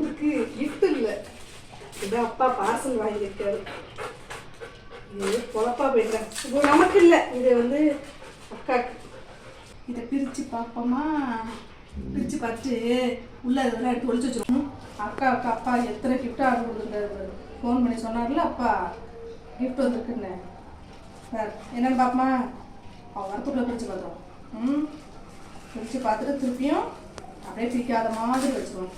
வந்திருக்கு கிஃப்ட் இல்லை. இது அப்பா பார்சல் வாங்கியிருக்காரு இது பொழப்பா போயிடுறேன் இது நமக்கு இல்லை. இது வந்து அக்காக்கு. இதை பிரித்து பார்ப்போமா? பிரித்து பார்த்து உள்ள இதெல்லாம் எடுத்து ஒழிச்சு வச்சிருக்கோம் அக்காவுக்கு அப்பா எத்தனை கிஃப்ட் ஆர்டர் கொடுத்துருக்காரு. ஃபோன் பண்ணி சொன்னார்ல அப்பா. கிஃப்ட் வந்துருக்குன்னு. சார் என்னன்னு பார்ப்போமா? அவன் வரத்துக்குள்ளே பிரித்து பார்த்துருவோம் ம். பிரித்து பார்த்துட்டு திருப்பியும் அப்படியே பிரிக்காத மாதிரி வச்சுருவோம்.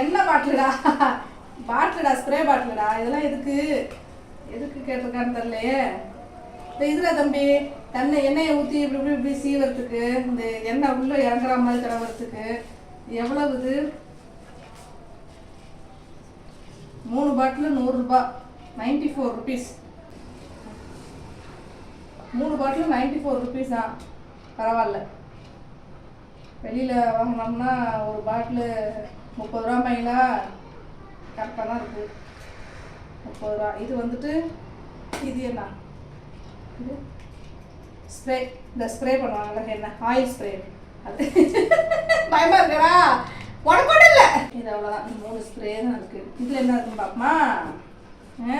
என்ன பாட்டிலுடா? பாட்டிலுடா ஸ்ப்ரே பாட்டிலுடா? இதெல்லாம் எதுக்கு? எதுக்கு கேட்டிருக்கான்னு தெரியலையே. இப்போ இதுல தம்பி தன்னை எண்ணெயை ஊற்றி இப்படி இப்படி இப்படி சீவறதுக்கு இந்த எண்ணெய் உள்ள இறங்குற மாதிரி தடவுறதுக்கு எவ்வளவு இது மூணு பாட்டில் நூறுரூபா நைன்டி ஃபோர் ருபீஸ் மூணு பாட்டிலும் நைன்டி ஃபோர் ருபீஸ் தான். பரவாயில்ல. வெளியில் வாங்கினோம்னா ஒரு பாட்டிலு முப்பது ரூபா மைலா கரெக்டாக தான் இருக்குது முப்பது ரூபா. இது வந்துட்டு இது என்ன? இது ஸ்ப்ரே இந்த ஸ்ப்ரே பண்ணுவாங்கல்ல என்ன? ஆயில் ஸ்ப்ரே அது. பயமாக இருக்கிறா உடம்பு இல்லை. இது அவ்வளோதான் மூணு ஸ்ப்ரே தான் இருக்குது இதில் என்ன இருக்குன்னு பார்ப்போமா? ஆ?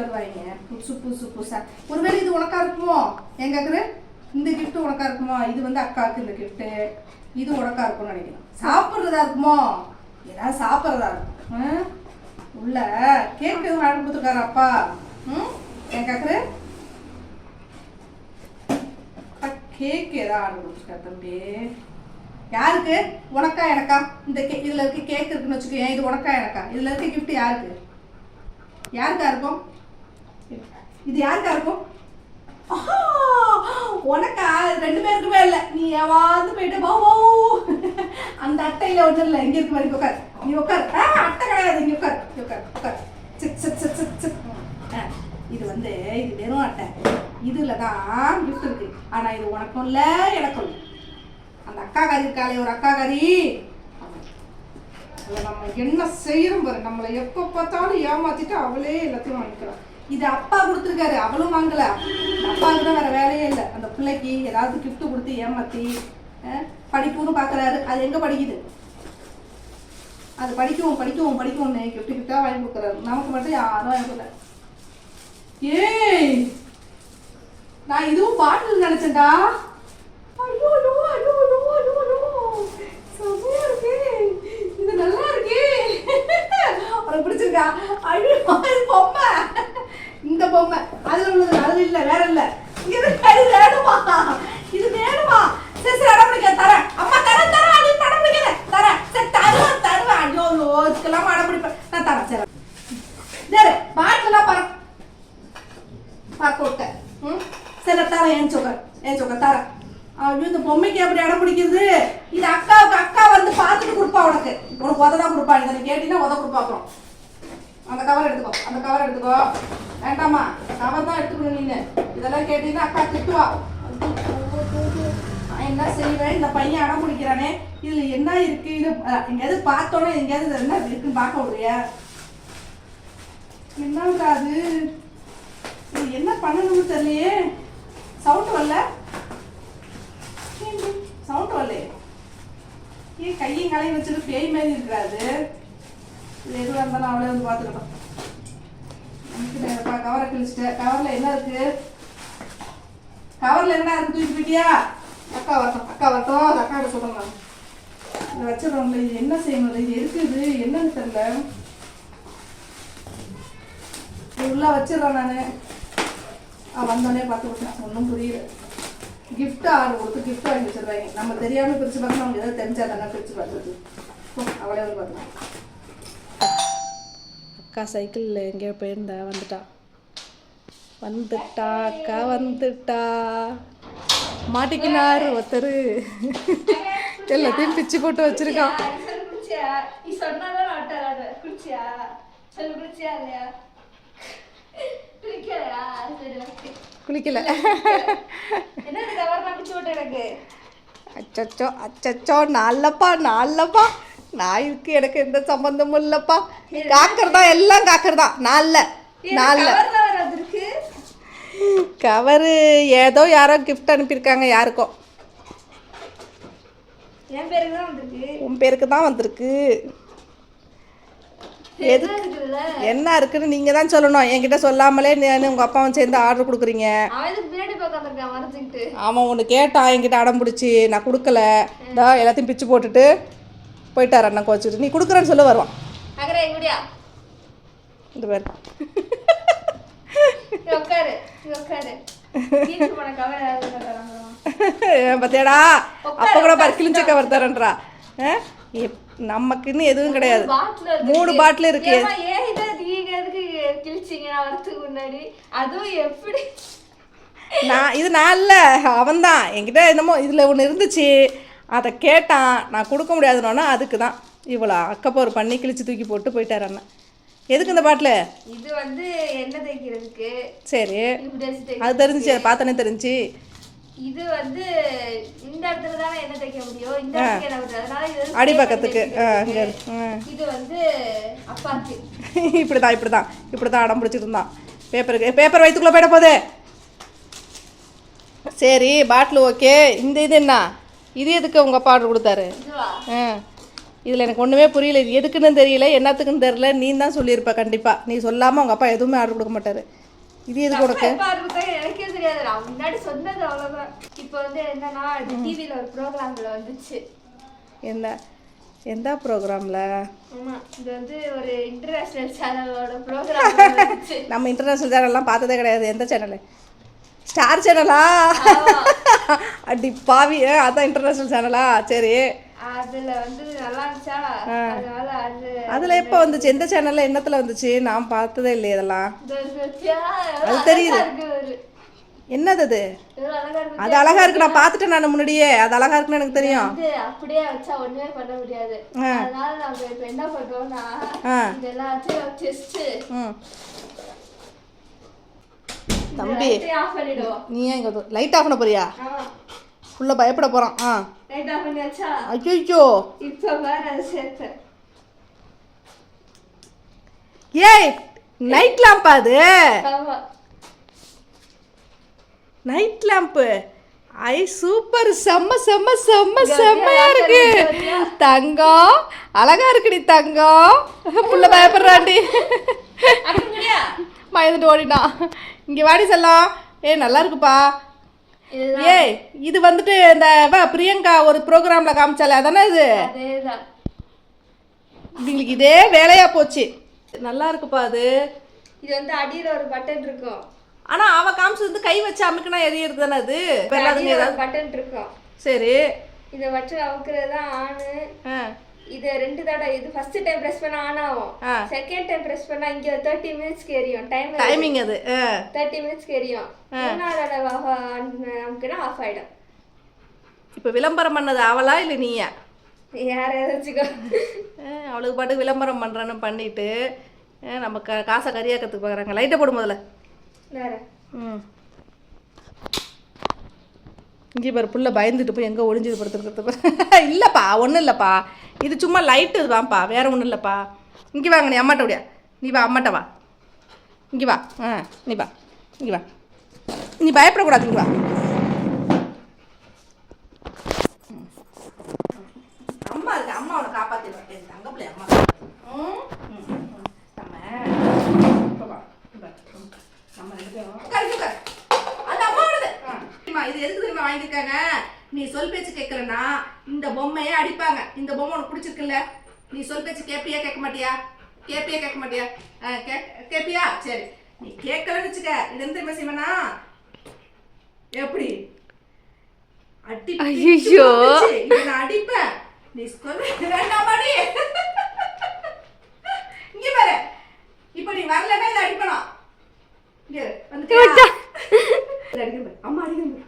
வாங்கிட்டு வருவாங்க புதுசு புதுசு புதுசா. ஒருவேளை இது உனக்கா இருக்குமோ? எங்க இந்த கிஃப்ட் உனக்கா இருக்குமோ? இது வந்து அக்காவுக்கு இந்த கிஃப்ட்டு இது உனக்கா இருக்கும்னு நினைக்கிறேன். சாப்பிட்றதா இருக்குமோ? ஏதாவது சாப்பிட்றதா இருக்கும். உள்ள கேக் எதுவும் ஆர்டர் கொடுத்துருக்காரு அப்பா? ம்? என் கேக்குற கேக் ஏதாவது ஆர்டர் கொடுத்துருக்காரு தம்பி? யாருக்கு? உனக்கா எனக்கா? இந்த கே இதில் இருக்க கேக் இருக்குன்னு வச்சுக்கோ. இது உனக்கா எனக்கா? இதில் இருக்க கிஃப்ட் யாருக்கு? யாருக்கா இருக்கும்? இது யாருக்கா இருக்கும்? உனக்கா? இது ரெண்டு பேருக்குமே இல்லை. நீ எவாந்து போயிட்டு போ அந்த அட்டையில ஒன்றும் இல்லை இங்க இருக்கு மாதிரி உட்கார் நீ உட்கார் அட்டை கிடையாது. இங்க உட்கார் உட்கார் உட்கார் சிக் சிக் சிக் சிக் சிக். இது வந்து இது வெறும் அட்டை. இதுல தான் கிஃப்ட் இருக்கு. ஆனா இது உனக்கும் இல்லை எனக்கும் இல்லை. அந்த அக்கா கறி இருக்காளே ஒரு அக்கா கறி நம்ம என்ன செய்யறோம் பாரு. நம்மளை எப்போ பார்த்தாலும் ஏமாத்திட்டு அவளே எல்லாத்தையும் வாங்கிக்கிறான் இது அப்பா கொடுத்துருக்காரு. அவளும் வாங்கல. அப்பாவுக்கு தான் வேற வேலையே இல்லை. அந்த பிள்ளைக்கு ஏதாவது கிஃப்ட் கொடுத்து ஏமாத்தி படிப்புன்னு பார்க்கறாரு அது எங்கே படிக்குது? அது படிக்கவும் படிக்கவும் படிக்கவும் கிஃப்ட் கிஃப்டாக வாங்கி கொடுக்குறாரு. நமக்கு மட்டும் யாரும் வாங்கல கொடுக்கல. ஏய் நான் இதுவும் பாட்டில் நினைச்சேன்டா. ஐயோ ஐயோ ஐயோ ஐயோ செம்மையா இருக்கே இது நல்லா இருக்கே உனக்கு பிடிச்சிருக்கா ஐயோ இது பொம்மை இந்த பொம்மை அதுல உள்ளது அதுல இல்ல வேற இல்ல இது இது வேணுமா இது வேணுமா சரி சரி அடம் பிடிக்க தரேன் அம்மா தரேன் தரேன் அது அடம் பிடிக்கிறேன் தரேன் சரி தருவேன் தருவேன் ஐயோ ஐயோ இதுக்கெல்லாம் அடம் பிடிப்பேன் நான் தரேன் சரி சரி பாட்டிலாம் பாரு பார்க்க விட்டேன் ம் சரி தரேன் ஏன் சொக்கர் ஏன் சொக்கர் தரேன் இந்த பொம்மைக்கு எப்படி இடம் பிடிக்கிறது? இது அக்காவுக்கு அக்கா வந்து பார்த்துட்டு கொடுப்பா உனக்கு. உனக்கு உத தான் கொடுப்பா. நீ கேட்டீங்கன்னா உத கொடுப்பா அப்புறம். அந்த கவர் எடுத்துக்கோ. அந்த கவர் எடுத்துக்கோ. வேண்டாமா கவர் தான் எடுத்துக்கணும் நீனு. இதெல்லாம் கேட்டீங்கன்னா அக்கா திட்டுவா. என்ன செய்வேன்? இந்த பையன் அடம் பிடிக்கிறானே. இதுல என்ன இருக்கு? இது எங்கேயாவது பார்த்தோன்னே எங்கேயாவது என்ன இருக்குன்னு பார்க்க விடுறியா? என்னடா அது? என்ன பண்ணணும்னு தெரியலையே. சவுண்ட் வரல. சவுண்ட் வரலையே ஏன் கையும் கலையும் வச்சுட்டு பேய் மாதிரி இருக்கிறாரு? இது எதுவாக இருந்தாலும் அவளே வந்து பார்த்துக்கிட்டோம் எனக்கு கவரை கிழிச்சிட்டேன் கவரில் என்ன இருக்கு? கவரில் என்ன இருக்கு? தூக்கி போயிட்டியா? அக்கா வரட்டும் அக்கா வரட்டும். அது அக்கா கிட்ட சொல்லுங்க இதை வச்சிடறோம்ல. இது என்ன செய்யணும்? இது இருக்குது என்னன்னு தெரியல. உள்ளே உள்ள வச்சிடறேன் நான். வந்தோடனே பார்த்து விட்டேன் ஒன்றும் புரியல. Gift ஆர்டர் கொடுத்து gift வாங்கி வச்சிடுறாங்க நம்ம தெரியாமல் பிரித்து பார்த்தா நமக்கு எதாவது தெரிஞ்சா தானே பிரித்து பார்த்துறது அவளே வந்து பார்த்துக்கலாம் அக்கா சைக்கிளில் எங்கேயோ போயிருந்தா வந்துட்டா. வந்துட்டா அக்கா வந்துட்டா. மாட்டிக்கினார் ஒருத்தர். எல்லாத்தையும் பிச்சு போட்டு வச்சிருக்கான் சொல்லு குடிச்சியா நீ சொன்னாதான் நான் குளிக்கல. அச்சச்சோ அச்சச்சோ நான்லப்பா நான்லப்பா நாய்க்கு எனக்கு எந்த சம்பந்தமும் இல்லப்பா. காக்கறதா எல்லாம் காக்கறதா. வர வந்திருக்கு. கவரு ஏதோ யாரோ கிஃப்ட் அனுப்பியிருக்காங்க யாருக்கோ. என் பேருக்கு தான் வந்திருக்கு. உன் பேருக்கு தான் வந்திருக்கு. எது என்ன இருக்குன்னு நீங்கள் தான் சொல்லணும். என்கிட்ட சொல்லாமலே நான் உங்கள் அப்பாவும் சேர்ந்து ஆர்டர் கொடுக்குறீங்க. அவன் ஒன்று கேட்டான் என்கிட்ட அடம் பிடிச்சி நான் கொடுக்கல. இதோ எல்லாத்தையும் பிச்சு போட்டுட்டு போயிட்டார் அண்ணன் கோச்சிட்டு நீ கொடுக்குறேன்னு சொல்ல வருவான். இந்த பேர். பார்த்தியாடா அப்போ கூட பாரு கிழிச்ச கவர் தரேன்றா நமக்குன்னு எதுவும் கிடையாது. மூணு பாட்டில் இருக்கு. நான் இது நான் இல்லை. அவன் தான் என்கிட்ட என்னமோ இதில் ஒன்று இருந்துச்சு. அதை கேட்டான். நான் கொடுக்க முடியாதுனோன்னா அதுக்கு தான் இவ்வளோ அக்கப்போர் பண்ணி கிழிச்சு தூக்கி போட்டு போயிட்டார் அண்ணன். எதுக்கு இந்த பாட்டில்? இது வந்து எண்ணெய் தேய்க்கிறதுக்கு. சரி. அது தெரிஞ்சுச்சு. அதை பார்த்தோன்னே தெரிஞ்சு. இது வந்து இந்த இடத்துல தானே எண்ணெய் தேய்க்க முடியும்? இந்த என்ன அதனால இது இது வந்து அப்பாக்கு. இப்படி தான் இப்படி தான் இப்படி தான் அடம் பிடிச்சிட்டு இருந்தான். பேப்பருக்கு பேப்பர் வயிற்றுக்குள்ளே போயிட போகுது. சரி பாட்டில் ஓகே இந்த இது என்ன? இது எதுக்கு உங்கள் அப்பா ஆர்டர் கொடுத்தாரு? ஆ. இதில் எனக்கு ஒன்றுமே புரியல. இது எதுக்குன்னு தெரியல என்னத்துக்குன்னு தெரியல. நீ தான் சொல்லியிருப்ப கண்டிப்பாக நீ சொல்லாமல் உங்கள் அப்பா எதுவுமே ஆர்டர் கொடுக்க மாட்டார். இது எதுக்கு உனக்கு? எனக்கே தெரியாது. நான் முன்னாடி சொன்னது அவ்வளவுதான். இப்போ வந்து என்னன்னா டிவில ஒரு ப்ரோக்ராம்ல வந்துச்சு. என்ன? எந்த ப்ரோக்ராமில் இது வந்து ஒரு இன்டர்நேஷனல் சேனலோட ப்ரோக்ராம் நம்ம இன்டர்நேஷ்னல் சேனல்லாம் பார்த்ததே கிடையாது. எந்த சேனலு ஸ்டார் சேனலா அடி பாவி. அதான் இன்டர்நேஷ்னல் சேனலா சரி. அதுல வந்து நல்லா இருந்துச்சா? அதனால அது அதில் எப்போ வந்துச்சு? எந்த சேனலில் என்னத்தில் வந்துச்சு? நான் பார்த்ததே இல்லையே இதெல்லாம். அது தெரியுது. என்னது அது அது அழகா இருக்கு நான் பார்த்துட்டேன் நான் முன்னாடியே. அது அழகா இருக்குன்னு எனக்கு தெரியும். அப்படியே வச்சா ஒண்ணுமே பண்ண முடியாது. அதனால நாங்க இப்ப என்ன பண்றோம்னா இதெல்லாம் டெஸ்ட் தம்பி நீ ஏன் இங்கே லைட் ஆஃப் பண்ண போறியா? உள்ள பயப்பட போகிறான் ஆ. லைட் ஆஃப் பண்ணி வச்சா ஐயோ இப்ப வேற சேர்த்தேன் ஏய் நைட் லேம்பா அது. ஆமா. நைட் லேம்ப்பு ஐ சூப்பர் செம்ம செம்ம செம்ம செம்மையா இருக்கு. தங்கம் அழகா இருக்குடி தங்கம் புள்ள பயப்படுறாண்டி. பயந்துட்டு ஓடிட்டான் இங்கே வாடி செல்லம் ஏய் நல்லா இருக்குப்பா. ஏய் இது வந்துட்டு இந்த பிரியங்கா ஒரு ப்ரோக்ராமில் காமிச்சாலே. அதானே இது? இவங்களுக்கு இதே வேலையா போச்சு. நல்லா இருக்குப்பா அது. இது வந்து அடியில ஒரு பட்டன் இருக்கும். ஆனா அவ காமிச்சது வந்து கை வச்சு அமுக்குனா எரியறது தானே அது? பட்டன் இருக்கும் சரி. இதை வச்சு அமுக்குறது தான் ஆனு. ஆ. இது ரெண்டு தடவை இது ஃபர்ஸ்ட் டைம் பிரஸ் பண்ணா ஆன் ஆகும். செகண்ட் டைம் பிரஸ் பண்ணா இங்க தேர்ட்டி மினிட்ஸ்க்கு எரியும். டைம் டைமிங் அது. ஆ. தேர்ட்டி மினிட்ஸ்க்கு எரியும். மூணாவது தடவை அமுக்குனா ஆஃப் ஆயிடும். இப்போ விளம்பரம் பண்ணது அவளா இல்லை நீயா? யார வச்சுக்கோ. ஆ, அவளுக்கு பாட்டுக்கு விளம்பரம் பண்ணுறேன்னு பண்ணிட்டு நம்ம க காசை கறியாக்கிறதுக்கு பார்க்குறாங்க லைட்டை போடும் முதல்ல. இங்கே பாரு புள்ள பயந்துட்டு போய் எங்கே ஒளிஞ்சது படுத்துருக்கிறது இல்லைப்பா ஒன்றும் இல்லைப்பா. இது சும்மா லைட்டு வாப்பா வேற ஒன்றும் இல்லைப்பா. இங்கே வாங்க நீ அம்மாட்ட விடியா நீ வா அம்மாட்ட வா. இங்கே வா. ஆ நீ வா. இங்கே வா. நீ பயப்படக்கூடாது இங்கே வா ம். அம்மா இருக்கு அம்மா உன்னை காப்பாற்றி தங்க பிள்ளை அம்மா ம் ம், ம். நம்ம இப்ப வா. இப்ப வா. ம். நம்ம ரெண்டு பேரும் உட்காரு, உட்காரு. அது அம்மாவோடது. ஆ. தெரியுமா, இது எதுக்கு தெரியுமா வாங்கியிருக்காங்க நீ சொல் பேச்சு கேட்கலன்னா இந்த பொம்மையை அடிப்பாங்க இந்த பொம்மை உனக்கு பிடிச்சிருக்குல்ல நீ சொல் பேச்சு கேப்பியா கேட்க மாட்டியா கேப்பியா கேட்க மாட்டியா கேப்பியா சரி நீ கேட்கலன்னு வச்சுக்க இது தெரியுமா செய்வேனா எப்படி அடி. இதை நான் அடிப்பேன் நீ சொல்லு வேண்டாமாடி இங்க பாரு இப்போ நீ வரலன்னா இதை அடிப்பணும் இங்க பாரு. அம்மா அடிக்கணும்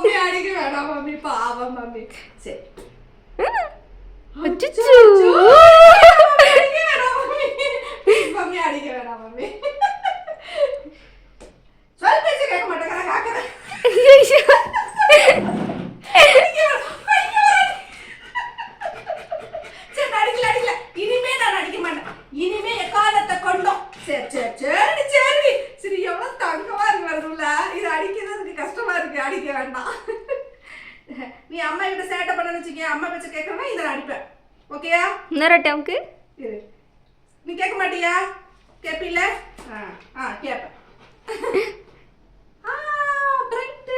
வேண்டாம், அடிக்க வேணாம் மம்மி பாவம் மம்மி சரி அச்சச்சோ. அடிக்க நீ அம்மா கிட்ட சேட்டை பண்ண வச்சுக்க அம்மா பேச்ச கேட்கறனா இதை அடிப்பேன். ஓகேயா இன்னொரு டைமுக்கு நீ கேட்க மாட்டியா? கேப்பில ஆ ஆ கேப்பேன். ஆ பிரைட்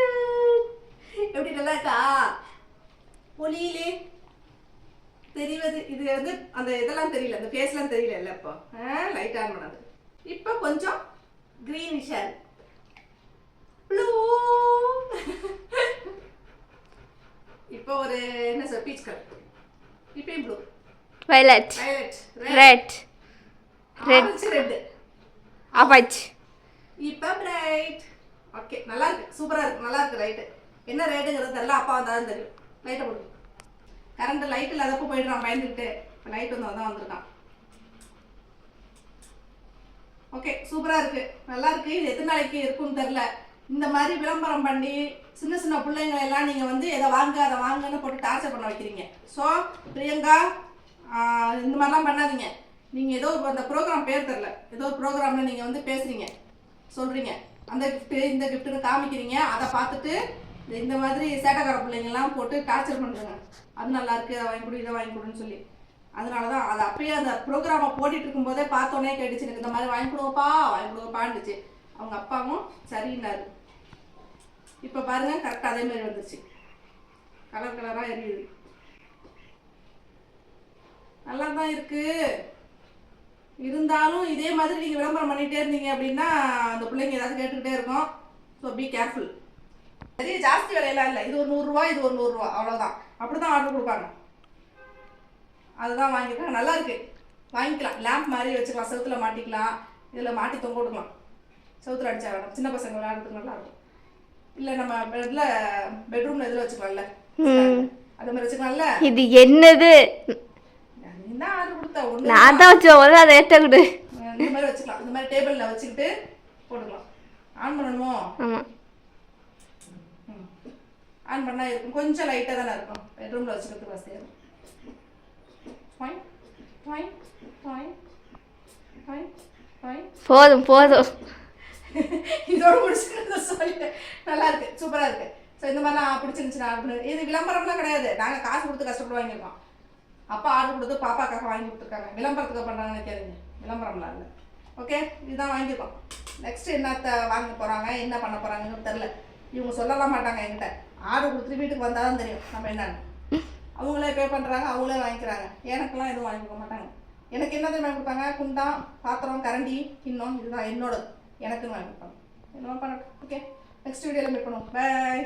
எப்படி நல்லா இருக்கா? ஒளியிலே தெரிவது இது வந்து அந்த இதெல்லாம் தெரியல அந்த ஃபேஸ்லாம் தெரியல இப்போ. லைட் ஆன் பண்ணது இப்போ கொஞ்சம் க்ரீனிஷா ப்ளூ இப்போ ஒரு என்ன சார் பீச் கலர் இப்பயும் blue violet violet red. Orange red ஆபாச்சு இப்போ பிரைட் ஓகே நல்லா இருக்கு. சூப்பரா இருக்கு. நல்லா இருக்கு லைட்டு என்ன ரேட்டுங்கிறது தெரியல. அப்பா வந்தாலும் தெரியும். லைட்டை போடு. கரண்ட் லைட் இல்லாதப்போ போயிடுறான் பயந்துக்கிட்டு. இப்போ லைட் வந்து தான் வந்திருக்கான். ஓகே சூப்பரா இருக்கு. நல்லா இருக்கு. இது எத்தனை நாளைக்கு இருக்கும்னு தெரில இந்த மாதிரி விளம்பரம் பண்ணி சின்ன சின்ன பிள்ளைங்களை எல்லாம் நீங்கள் வந்து எதை வாங்க அதை வாங்கன்னு போட்டு டார்ச்சர் பண்ண வைக்கிறீங்க. ஸோ பிரியங்கா இந்த மாதிரிலாம் பண்ணாதீங்க. நீங்கள் ஏதோ அந்த ப்ரோக்ராம் பேர் தெரில ஏதோ ஒரு ப்ரோக்ராமில் நீங்கள் வந்து பேசுகிறீங்க சொல்கிறீங்க அந்த கிஃப்ட்டு இந்த கிஃப்ட்னு காமிக்கிறீங்க. அதை பார்த்துட்டு இந்த- மாதிரி சேட்டக்கார பிள்ளைங்கெல்லாம் போட்டு டார்ச்சர் பண்ணுறாங்க அது நல்லா இருக்குது அதை வாங்கி கொடு இதை வாங்கி கொடுன்னு சொல்லி. அதனால தான் அது அப்பயே அந்த ப்ரோக்ராமை போட்டுட்டு இருக்கும்போதே பார்த்தோன்னே கேட்டுச்சு எனக்கு இந்த மாதிரி வாங்கி கொடுங்கப்பா வாங்கி கொடுங்கப்பான்னுச்சு. அவங்க அப்பாவும் சரின்னாரு. இப்போ பாருங்க கரெக்டாக அதே மாதிரி வந்துருச்சு. கலர் கலராக எரியுது. நல்லா தான் இருக்குது இருந்தாலும் இதே மாதிரி நீங்கள் விளம்பரம் பண்ணிகிட்டே இருந்தீங்க அப்படின்னா அந்த பிள்ளைங்க ஏதாவது கேட்டுக்கிட்டே இருக்கும். ஸோ பி கேர்ஃபுல் பெரிய ஜாஸ்தி விலையெல்லாம் இல்லை. இது ஒரு நூறுரூவா இது ஒரு நூறுரூவா அவ்வளோதான் அப்படி தான் ஆர்டர் கொடுப்பாங்க. அதுதான் வாங்கியிருக்காங்க. நல்லா இருக்கு. வாங்கிக்கலாம். லேம்ப் மாதிரி வச்சுக்கலாம். செவுத்தில் மாட்டிக்கலாம். இதில் மாட்டி தொங்க விடுக்கலாம் செவுத்துல அடிச்சா வேணும். சின்ன பசங்க விளையாடுறதுக்கு நல்லா இருக்கும். இல்லை நம்ம பெட்ல பெட்ரூம்ல இதில் வச்சுக்கலாம்ல. அது மாதிரி வச்சுக்கலாம்ல. இது என்னது? நான் தான் வச்சேன். முதல்ல அதை ஏற்ற கொடு. இந்த மாதிரி வச்சுக்கலாம். இந்த மாதிரி டேபிளில் வச்சுக்கிட்டு போட்டுக்கலாம். ஆன் பண்ணணுமோ? ஆமாம் ம். ஆன் பண்ணா இருக்கும். கொஞ்சம் லைட்டாக தானே இருக்கும். பெட்ரூமில் வச்சுக்கிறதுக்கு வசதியாக இருக்கும். போதும் போதும். இதோட முடிச்சுட்டு சொல்லிட்டு நல்லா இருக்குது சூப்பராக இருக்குது ஸோ இந்த மாதிரிலாம் பிடிச்சிருந்துச்சுன்னா அப்படின்னு இது விளம்பரம்லாம் கிடையாது. நாங்கள் காசு கொடுத்து கஷ்டப்பட்டு வாங்கியிருக்கோம். அப்பா ஆர்டர் கொடுத்து பாப்பாக்காக வாங்கி கொடுத்துருக்காங்க. விளம்பரத்துக்கு பண்ணுறாங்கன்னு கேளுங்க. விளம்பரம்லாம் இல்லை. ஓகே இதுதான் வாங்கியிருக்கோம். நெக்ஸ்ட் என்னத்த வாங்க போகிறாங்க என்ன பண்ண போகிறாங்கன்னு தெரில இவங்க சொல்லலாம் மாட்டாங்க என்கிட்ட. ஆர்டர் கொடுத்துட்டு வீட்டுக்கு வந்தால் தான் தெரியும் நம்ம என்னன்னு. அவங்களே பே பண்ணுறாங்க அவங்களே வாங்கிக்கிறாங்க. எனக்கெல்லாம் எதுவும் வாங்கி கொடுக்க மாட்டாங்க. எனக்கு என்ன தெரியுமா வாங்கி கொடுத்தாங்க குண்டான் பாத்திரம் கரண்டி கிண்ணம். இதுதான் என்னோடது. எனக்கும் வாங்கிப்பாங்க என்ன பண்ணட்டும். ஓகே நெக்ஸ்ட் வீடியோவில் மீட் பண்ணுவோம். பாய்